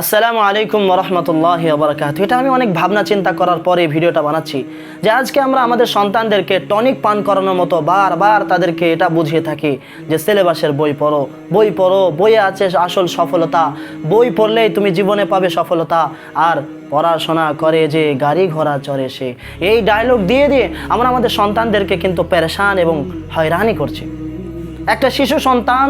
আসসালামু আলাইকুম রহমতুল্লাহ বরকাত এটা আমি অনেক ভাবনা চিন্তা করার পরে ভিডিওটা বানাচ্ছি যে আজকে আমরা আমাদের সন্তানদেরকে টনিক পান করানোর মতো বারবার তাদেরকে এটা বুঝিয়ে থাকি যে সিলেবাসের বই পড়ো বই পড়ো, বইয়ে আছে আসল সফলতা। বই পড়লেই তুমি জীবনে পাবে সফলতা। আর পড়াশোনা করে যে গাড়ি ঘোড়া চড়ে সে, এই ডায়লগ দিয়ে দিয়ে আমরা আমাদের সন্তানদেরকে কিন্তু পেরেশান এবং হয়রানি করছি। একটা শিশু সন্তান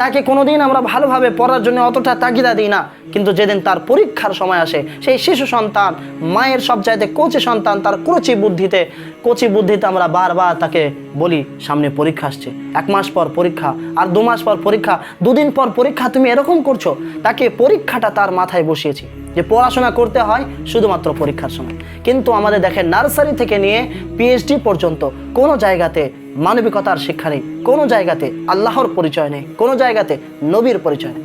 তাকে কোনোদিন আমরা ভালোভাবে পড়ার জন্য অতটা তাগিদা দিই না। কিন্তু যেদিন তার পরীক্ষার সময় আসে, সেই শিশু সন্তান, মায়ের সব চাইতে কচি সন্তান, তার কচি বুদ্ধিতে, কোচি বুদ্ধিতে আমরা বারবার তাকে বলি, সামনে পরীক্ষা আসছে। এক মাস পর পরীক্ষা, আর দু মাস পর পরীক্ষা, দুদিন পর পরীক্ষা তুমি এরকম করছ, তাকে পরীক্ষাটা তার মাথায় বসিয়েছি, যে পড়াশোনা করতে হয় শুধুমাত্র পরীক্ষার সময়। কিন্তু আমাদের দেখেন নার্সারি থেকে নিয়ে পিএইচডি পর্যন্ত কোনো জায়গাতে মানবিকতার শিক্ষা নেই। কোনো জায়গাতে আল্লাহর পরিচয় নেই, কোনো জায়গাতে নবীর পরিচয় নেই।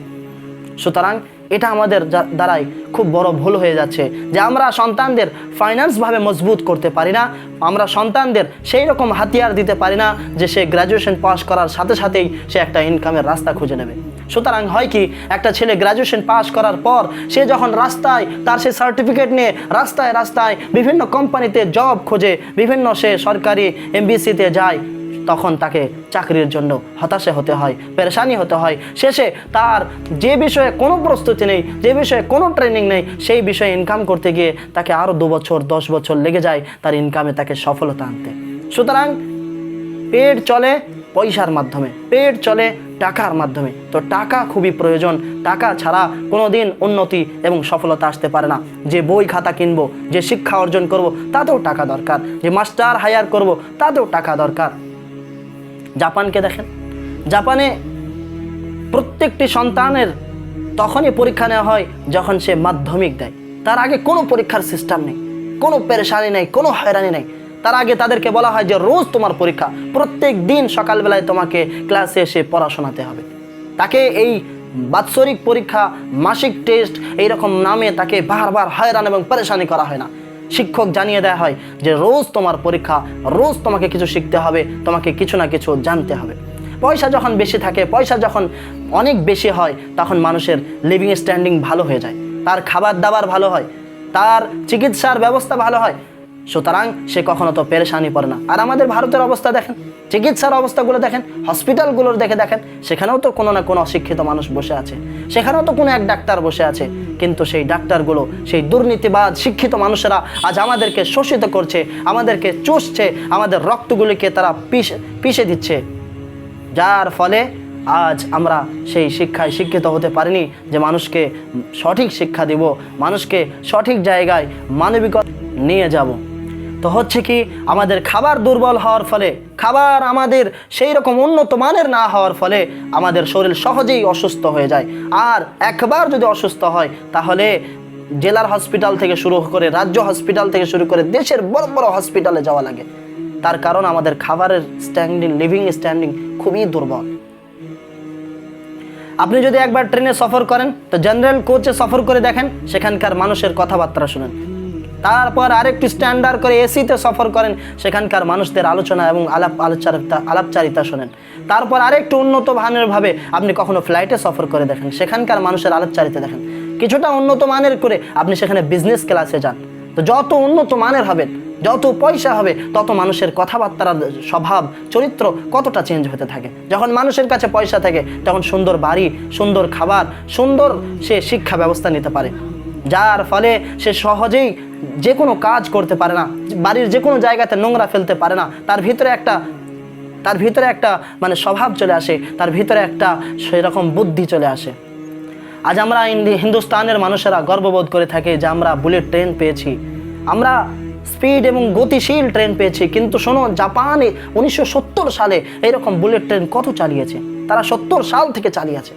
সুতরাং এটা আমাদের দ্বারাই খুব বড় ভুল হয়ে যাচ্ছে যে আমরা সন্তানদের ফাইন্যান্সভাবে মজবুত করতে পারি না, আমরা সন্তানদের সেই রকম হাতিয়ার দিতে পারি না যে সে গ্র্যাজুয়েশন পাস করার সাথে সাথেই সে একটা ইনকামের রাস্তা খুঁজে নেবে। সুতরাং হয় কি, একটা ছেলে গ্র্যাজুয়েশন পাস করার পর সে যখন রাস্তায় তার সে সার্টিফিকেট নিয়ে রাস্তায় রাস্তায় বিভিন্ন কোম্পানিতে জব খোঁজে, বিভিন্ন সে সরকারি এমবিসিতে যায় তখন তাকে চাকরির জন্য হতাশে হতে হয়, পেরেশানি হতে হয়। শেষে তার যে বিষয়ে কোনো প্রস্তুতি নেই, যে বিষয়ে কোনো ট্রেনিং নেই, সেই বিষয়ে ইনকাম করতে গিয়ে তাকে আরও দু বছর, দশ বছর লেগে যায় তার ইনকামে তাকে সফলতা আনতে। সুতরাং পেট চলে পয়সার মাধ্যমে, পেট চলে টাকার মাধ্যমে। তো টাকা খুবই প্রয়োজন, টাকা ছাড়া কোনো দিন উন্নতি এবং সফলতা আসতে পারে না। যে বই, খাতা কিনবো, যে শিক্ষা অর্জন করব, তাতেও টাকা দরকার। যে মাস্টার হায়ার করব, তাতেও টাকা দরকার। জাপানকে দেখেন। জাপানে প্রত্যেকটি সন্তানের তখনই পরীক্ষা নেওয়া হয় যখন সে মাধ্যমিক দেয়। তার আগে কোনো পরীক্ষার সিস্টেম নেই, কোনো পেরেশানি নেই, কোনো হয়রানি নেই। তার আগে তাদেরকে বলা হয় যে, রোজ তোমার পরীক্ষা, প্রত্যেক দিন সকালবেলায় তোমাকে ক্লাসে এসে পড়াশোনাতে হবে। তাকে এই বাৎসরিক পরীক্ষা, মাসিক টেস্ট এইরকম নামে তাকে বারবার হয়রান এবং পরেশানি করা হয় না। শিক্ষক জানিয়ে দেওয়া হয় যে রোজ তোমার পরীক্ষা, রোজ তোমাকে কিছু শিখতে হবে, তোমাকে কিছু না কিছু জানতে হবে। পয়সা যখন বেশি থাকে, পয়সা যখন অনেক বেশি হয়, তখন মানুষের লিভিং স্ট্যান্ডিং ভালো হয়ে যায়। তার খাবার দাবার ভালো হয়, তার চিকিৎসার ব্যবস্থা ভালো হয় সুতরাং সে কখনো তো পেরেশানি পড়ে না। আর আমাদের ভারতের অবস্থা দেখেন, চিকিৎসার অবস্থাগুলো দেখেন, হসপিটালগুলোর দেখে দেখেন, সেখানেও তো কোনো না কোনো অশিক্ষিত মানুষ বসে আছে। সেখানেও তো কোনো এক ডাক্তার বসে আছে। কিন্তু সেই ডাক্তারগুলো, সেই দুর্নীতিবাদ শিক্ষিত মানুষেরা আজ আমাদেরকে শোষিত করছে, আমাদেরকে চুষছে, আমাদের রক্তগুলিকে তারা পিষে পিষে দিচ্ছে। যার ফলে আজ আমরা সেই শিক্ষায় শিক্ষিত হতে পারিনি যে মানুষকে সঠিক শিক্ষা দিব, মানুষকে সঠিক জায়গায় মানবিকতা নিয়ে যাব। তো হচ্ছে কি আমাদের খাবার দুর্বল হওয়ার ফলে, খাবার আমাদের সেই রকম উন্নত মানের না হওয়ার ফলে আমাদের শরীর সহজেই অসুস্থ হয়ে যায়। আর একবার যদি অসুস্থ হয়, তাহলে জেলার হসপিটাল থেকে শুরু করে, রাজ্য হসপিটাল থেকে শুরু করে দেশের বড় বড় হসপিটালে যাওয়া লাগে। তার কারণ আমাদের খাবারের স্ট্যান্ডিং লিভিং স্ট্যান্ডিং খুবই দুর্বল। আপনি যদি একবার ট্রেনে সফর করেন, তো জেনারেল কোচে সফর করে দেখেন, সেখানকার মানুষের কথাবার্তা শুনেন। তারপর আরেকটু স্ট্যান্ডার্ড করে এসিতে সফর করেন। সেখানকার মানুষদের আলোচনা এবং আলাপ আলোচনা আলাপচারিতা শোনেন। তারপর আরেকটু উন্নত ভাবে আপনি কখনো ফ্লাইটে সফর করে দেখেন। সেখানকার মানুষের আলাপচারিতা দেখেন। কিছুটা উন্নত মানের করে আপনি সেখানে বিজনেস ক্লাসে যান। তো যত উন্নত মানের হবেন যত পয়সা হবে, তত মানুষের কথাবার্তার স্বভাব, চরিত্র কতটা চেঞ্জ হতে থাকে। যখন মানুষের কাছে পয়সা থাকে, তখন সুন্দর বাড়ি, সুন্দর খাবার, সুন্দর সে শিক্ষা ব্যবস্থা নিতে পারে। যার ফলে সে সহজেই যে কোনো কাজ করতে পারে না, বাড়ির যে কোনো জায়গাতে নোংরা ফেলতে পারে না, তার ভিতরে একটা, তার ভিতরে একটা মানে স্বভাব চলে আসে, তার ভিতরে একটা সেরকম বুদ্ধি চলে আসে। আজ আমরা হিন্দুস্তানের মানুষেরা গর্ববোধ করে থাকে যে আমরা বুলেট ট্রেন পেয়েছি। আমরা স্পিড এবং গতিশীল ট্রেন পেয়েছি, কিন্তু শোনো, জাপানে উনিশশো সত্তর সালে এরকম বুলেট ট্রেন কত চালিয়েছে? তারা সত্তর সাল থেকে চালিয়েছে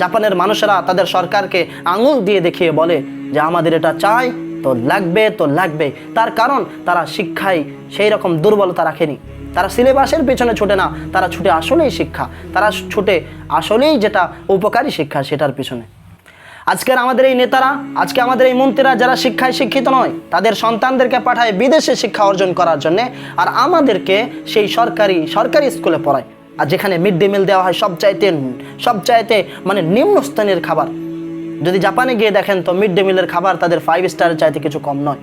জাপানের মানুষেরা তাদের সরকারকে আঙুল দিয়ে দেখিয়ে বলে যে আমাদের এটা চাই, তো লাগবে তো লাগবে তার কারণ তারা শিক্ষায় সেই রকম দুর্বলতা রাখেনি। তারা সিলেবাসের পেছনে ছুটে না, তারা ছুটে আসলেই শিক্ষা। তারা ছুটে আসলেই যেটা উপকারী শিক্ষা, সেটার পিছনে। আজকের আমাদের এই নেতারা, আজকে আমাদের এই মন্ত্রীরা যারা শিক্ষায় শিক্ষিত নয়, তাদের সন্তানদেরকে পাঠায় বিদেশে শিক্ষা অর্জন করার জন্যে, আর আমাদেরকে সেই সরকারি সরকারি স্কুলে পড়ায়। আর যেখানে মিড ডে মিল দেওয়া হয় সব চাইতে সব চাইতে মানে নিম্ন স্থানের খাবার। যদি জাপানে গিয়ে দেখেন তো মিড ডে মিলের খাবার তাদের ফাইভ স্টারের চাইতে কিছু কম নয়।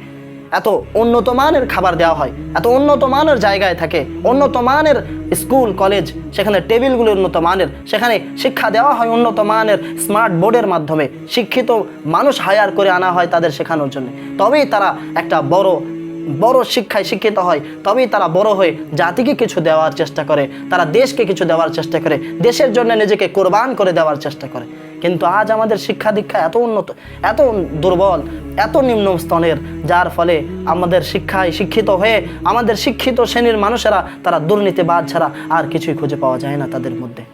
এত উন্নত মানের খাবার দেওয়া হয়, এত উন্নত মানের জায়গায় থাকে, উন্নত মানের স্কুল কলেজ সেখানে টেবিলগুলো উন্নত মানের, সেখানে শিক্ষা দেওয়া হয় উন্নত মানের স্মার্ট বোর্ডের মাধ্যমে। শিক্ষিত মানুষ হায়ার করে আনা হয় তাদের শেখানোর জন্য। তবেই তারা একটা বড় বড় শিক্ষায় শিক্ষিত হয়, তবেই তারা বড় হয়ে জাতিকে কিছু দেওয়ার চেষ্টা করে, তারা দেশকে কিছু দেওয়ার চেষ্টা করে, দেশের জন্য নিজেকে কোরবান করে দেওয়ার চেষ্টা করে। কিন্তু আজ আমাদের শিক্ষা দীক্ষা এত উন্নত, এত দুর্বল, এত নিম্ন স্তনের যার ফলে আমাদের শিক্ষায় শিক্ষিত হয়ে আমাদের শিক্ষিত শ্রেণির মানুষেরা তারা দুর্নীতিবাদ ছাড়া আর কিছুই খুঁজে পাওয়া যায় না তাদের মধ্যে।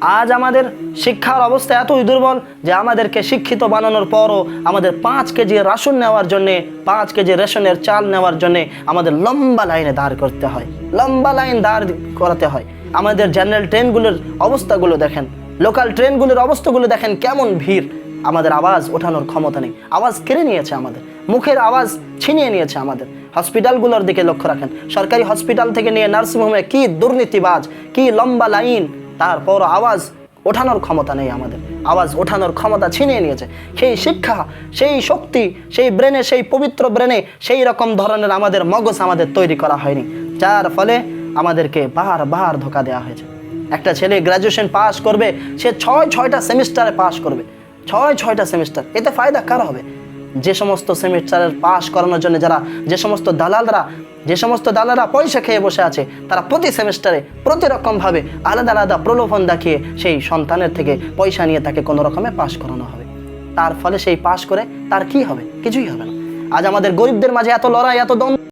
আজ আমাদের শিক্ষার অবস্থা এতই দুর্বল যে আমাদেরকে শিক্ষিত বানানোর পরও আমাদের পাঁচ কেজি রাসন নেওয়ার জন্যে, পাঁচ কেজি রেশনের চাল নেওয়ার জন্যে আমাদের লম্বা লাইনে দাঁড় করতে হয়। লম্বা লাইন দাঁড় করাতে হয়। আমাদের জেনারেল ট্রেনগুলোর অবস্থাগুলো দেখেন। লোকাল ট্রেনগুলোর অবস্থাগুলো দেখেন, কেমন ভিড়। আমাদের আওয়াজ ওঠানোর ক্ষমতা নেই। আওয়াজ কেড়ে নিয়েছে আমাদের। মুখের আওয়াজ ছিনিয়ে নিয়েছে আমাদের। হসপিটালগুলোর দিকে লক্ষ্য রাখেন। সরকারি হসপিটাল থেকে নিয়ে নার্সিংহোমে কি দুর্নীতিবাজ, কি লম্বা লাইন তারপর আওয়াজ ওঠানোর ক্ষমতা নেই আমাদের। আওয়াজ ওঠানোর ক্ষমতা ছিনিয়ে নিয়েছে। সেই শিক্ষা, সেই শক্তি, সেই ব্রেনে, সেই পবিত্র ব্রেনে সেই রকম ধরনের আমাদের মগজ আমাদের তৈরি করা হয়নি। যার ফলে আমাদেরকে বার বার ধোকা দেওয়া হয়েছে। একটা ছেলে গ্র্যাজুয়েশন পাস করবে, সে ছয়, ছয়টা সেমিস্টারে পাস করবে। ছয়, ছয়টা সেমিস্টার এতে ফায়দা কার হবে? যে সমস্ত সেমিস্টারের পাস করানোর জন্য যারা, যে সমস্ত দালালরা, যে সমস্ত দালালরা পয়সা খেয়ে বসে আছে, তারা প্রতি সেমিস্টারে প্রতি রকমভাবে আলাদা আলাদা প্রলোভন দেখিয়ে সেই সন্তানের থেকে পয়সা নিয়ে তাকে কোনো রকমে পাস করানো হবে। তার ফলে সেই পাস করে তার কি হবে? কিছুই হবে না। আজ আমাদের গরিবদের মাঝে এত লড়াই, এত দ্বন্দ্ব।